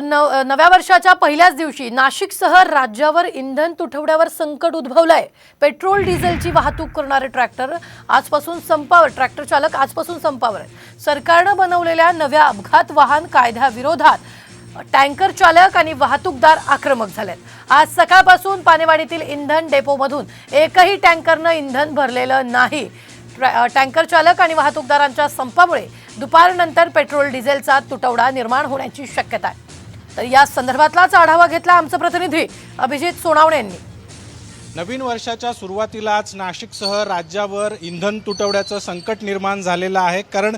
तर नव नव्या वर्षाच्या पहिल्याच दिवशी नाशिकसह राज्यावर इंधन तुटवड्यावर संकट उद्भवलंय. पेट्रोल डिझेलची वाहतूक करणारे ट्रॅक्टर आजपासून संपावर ट्रॅक्टर चालक आजपासून संपावर सरकारनं बनवलेल्या नव्या अपघात वाहन कायद्याविरोधात टँकर चालक आणि वाहतूकदार आक्रमक झालेत. आज सकाळपासून पानेवाडीतील इंधन डेपोमधून एकही टँकरनं इंधन भरलेलं नाही. ट्रॅ- टँकर चालक आणि वाहतूकदारांच्या संपामुळे दुपारनंतर पेट्रोल डिझेलचा तुटवडा निर्माण होण्याची शक्यता आहे. तर या संदर्भातलाच आढावा घेतला आमचं प्रतिनिधी अभिजित सोनावणे यांनी. नवीन वर्षाच्या सुरुवातीलाच नाशिकसह राज्यावर इंधन तुटवड्याचं संकट निर्माण झालेलं आहे. कारण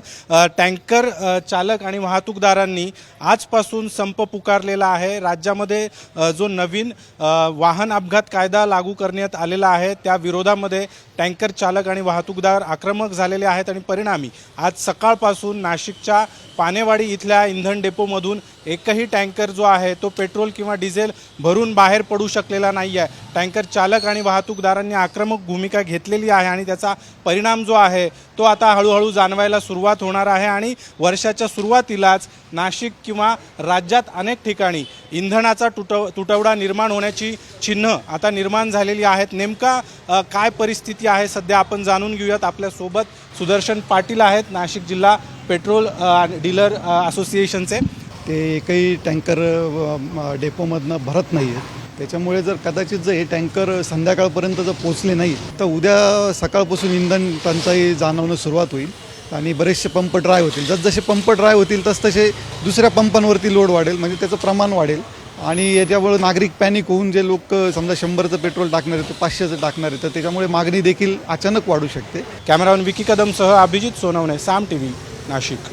टँकर चालक आणि वाहतूकदारांनी आजपासून संप पुकारलेला आहे. राज्यामध्ये जो नवीन वाहन अपघात कायदा लागू करण्यात आलेला आहे त्या विरोधामध्ये टँकर चालक आणि वाहतूकदार आक्रमक झालेले आहेत आणि परिणामी आज सकाळपासून नाशिकच्या पानेवाडी इथल्या इंधन डेपोमधून एकही टँकर जो आहे तो पेट्रोल किंवा डिझेल भरून बाहेर पडू शकलेला नाही आहे टँकर चालक आणि वाहतूकदारांनी आक्रमक भूमिका घेतलेली आहे आणि त्याचा परिणाम जो आहे तो आता हळूहळू जाणवायला सुरुवात होणार आहे आणि वर्षाच्या सुरुवातीलाच नाशिक किंवा राज्यात अनेक ठिकाणी इंधनाचा तुटव तुटवडा निर्माण होण्याची चिन्ह आता निर्माण झालेली आहेत. नेमका काय परिस्थिती आहे सध्या आपण जाणून घेऊयात. आपल्यासोबत सुदर्शन पाटील आहेत नाशिक जिल्हा पेट्रोल डीलर असोसिएशनचे. ते एकही टँकर डेपोमधनं भरत नाही आहेत त्याच्यामुळे जर कदाचित जर हे टँकर संध्याकाळपर्यंत जर पोचले नाही तर उद्या सकाळपासून इंधन टंचाई जाणवणं सुरुवात होईल आणि बरेचसे पंप ड्राय होतील. जसजसे पंप ड्राय होतील तसतसे दुसऱ्या पंपांवरती लोड वाढेल म्हणजे त्याचं प्रमाण वाढेल. आणि याच्यामुळे नागरिक पॅनिक होऊन जे लोक समजा शंभरचं पेट्रोल टाकणार आहे पाचशेचं टाकणार आहे तर त्याच्यामुळे मागणी देखील अचानक वाढू शकते. कॅमेरामॅन विकी कदमसह अभिजित सोनवणे साम टी व्ही नाशिक.